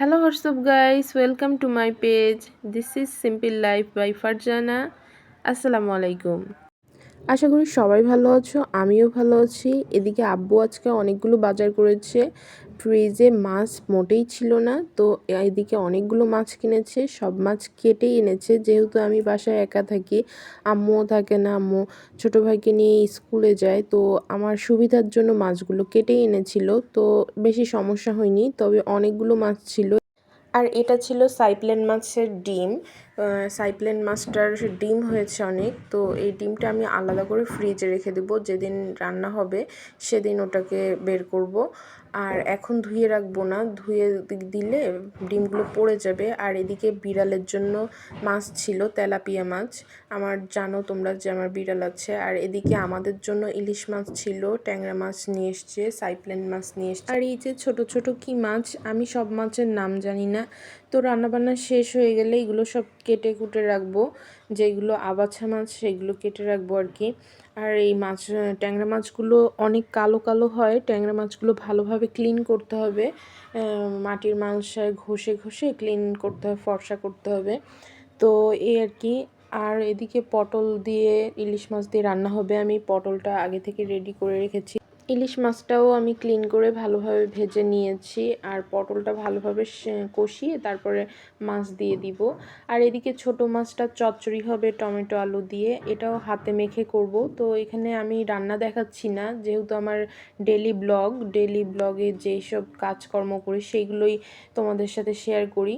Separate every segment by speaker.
Speaker 1: Hello WhatsApp guys welcome to my page this is simple life by Farzana আসসালামু আলাইকুম আশা করি সবাই ভালো আছো, আমিও ভালো আছি। এদিকে আব্বু আজকে অনেকগুলো বাজার করেছে। ফ্রিজে মাছ মোটেই ছিল না। তো এদিকে অনেকগুলো মাছ কিনেছে, সব মাছ কেটেই এনেছে। যেহেতু আমি বাসায় একা থাকি, আম্মুও থাকে না, আম্মু ছোটো ভাইকে নিয়ে স্কুলে যায়, তো আমার সুবিধার জন্য মাছগুলো কেটেই এনেছিল। তো বেশি সমস্যা হয়নি, তবে অনেকগুলো মাছ ছিল। আর এটা ছিল সাইপ্লেন মাছের ডিম। সাইপ্লেন মাছটার ডিম হয়েছে অনেক, তো এই ডিমটা আমি আলাদা করে ফ্রিজে রেখে দেবো। যেদিন রান্না হবে সেদিন ওটাকে বের করব। আর এখন ধুয়ে রাখব না, ধুয়ে দিলে ডিমগুলো পড়ে যাবে। আর এদিকে বিড়ালের জন্য মাছ ছিল, তেলাপিয়া মাছ। আমার জানো তোমরা যে আমার বিড়াল আছে। আর এদিকে আমাদের জন্য ইলিশ মাছ ছিল, ট্যাংরা মাছ নিয়ে এসছে, সাইপ্লেন মাছ নিয়ে এসছে। আর এই যে ছোট ছোট কি মাছ, আমি সব মাছের নাম জানি না। তো রান্নাবান্না শেষ হয়ে গেলে এগুলো সব কেটে কুটে রাখব। যেগুলো আবাছা মাছ, সেগুলো কেটে রাখব আর কি। আর এই মাছ ট্যাংরা মাছগুলো অনেক কালো কালো হয়। ট্যাংরা মাছগুলো ভালোভাবে ক্লিন করতে হবে। মাটির মাংসায় ঘষে ঘষে ক্লিন করতে হবে, ফর্সা করতে হবে। তো এই আর কি। আর এদিকে পটল দিয়ে ইলিশ মাছ দিয়ে রান্না হবে। আমি পটলটা আগে থেকে রেডি করে রেখেছি। ইলিশ মাছটাও আমি ক্লিন করে ভালোভাবে ভেজে নিয়েছি। আর পটলটা ভালোভাবে কষিয়ে তারপরে মাছ দিয়ে দিব। আর এদিকে ছোট মাছটা চচ্চড়ি হবে টমেটো আলু দিয়ে। এটাও হাতে মেখে করব। তো এখানে আমি রান্না দেখাচ্ছি না। যেহেতু আমার ডেলি ব্লগ ডেলি ব্লগে যেই সব কাজকর্ম করি সেইগুলোই তোমাদের সাথে শেয়ার করি।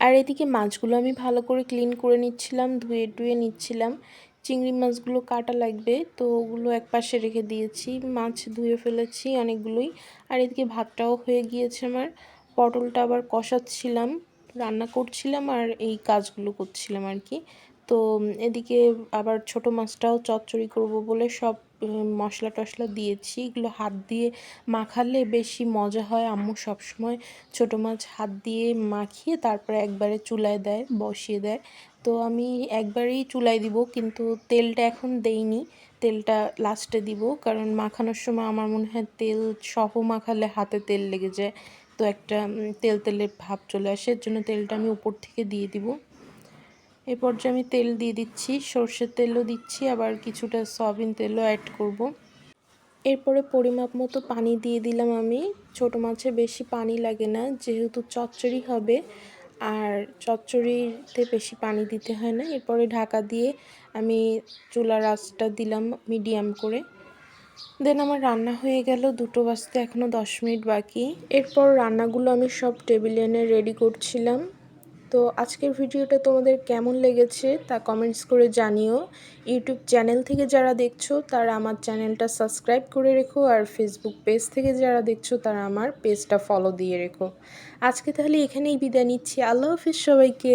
Speaker 1: আর এদিকে মাছগুলো আমি ভালো করে ক্লিন করে নিচ্ছিলাম, ধুয়ে টুয়ে নিচ্ছিলাম। চিংড়ি মাছগুলো কাটা লাগবে, তো ওগুলো এক পাশে রেখে দিয়েছি। মাছ ধুয়ে ফেলেছি অনেকগুলোই। আর এদিকে ভাতটাও হয়ে গিয়েছে আমার। পটলটা আবার কষাচ্ছিলাম, রান্না করছিলাম আর এই কাজগুলো করছিলাম আর কি। তো এদিকে আবার ছোট মাছটাও চচ্চড়ি করব বলে সব মশলা টশলা দিয়েছি। এগুলো হাত দিয়ে মাখালে বেশি মজা হয়। আম্মু সবসময় ছোটো মাছ হাত দিয়ে মাখিয়ে তারপরে একবারে চুলায় দেয়, বসিয়ে দেয়। তো আমি একবারেই চুলায় দিব, কিন্তু তেলটা এখন দেইনি। তেলটা লাস্টে দিব, কারণ মাখানোর সময় আমার মনে হয় তেল সহ মাখালে হাতে তেল লেগে যায়। তো একটা তেল তেলের ভাব চলে আসে, এর জন্য তেলটা আমি উপর থেকে দিয়ে দিব। এ পর্যায়ে আমি তেল দিয়ে দিচ্ছি, সর্ষের তেলও দিচ্ছি, আবার কিছুটা সয়াবিন তেলও অ্যাড করব। এরপরে পরিমাপ মতো পানি দিয়ে দিলাম আমি। ছোট মাছে বেশি পানি লাগে না, যেহেতু চচ্চড়ি হবে, আর চচ্চড়িতে বেশি পানি দিতে হয় না। এরপরে ঢাকা দিয়ে আমি চুলার আঁচটা দিলাম মিডিয়াম করে। দেন আমার রান্না হয়ে গেল, দুটো বাজতে এখনও দশ মিনিট বাকি। এরপর রান্নাগুলো আমি সব টেবিলে এনে রেডি করছিলাম। তো আজকের ভিডিওটা তোমাদের কেমন লেগেছে তা কমেন্টস করে জানিও। ইউটিউব চ্যানেল থেকে যারা দেখছ, তারা আমার চ্যানেলটা সাবস্ক্রাইব করে রেখো আর ফেসবুক পেজ থেকে যারা দেখছ, তারা আমার পেজটা ফলো দিয়ে রেখো। আজকে তাহলে এখানেই বিদায় নিচ্ছি। আল্লাহ হাফিজ সবাইকে।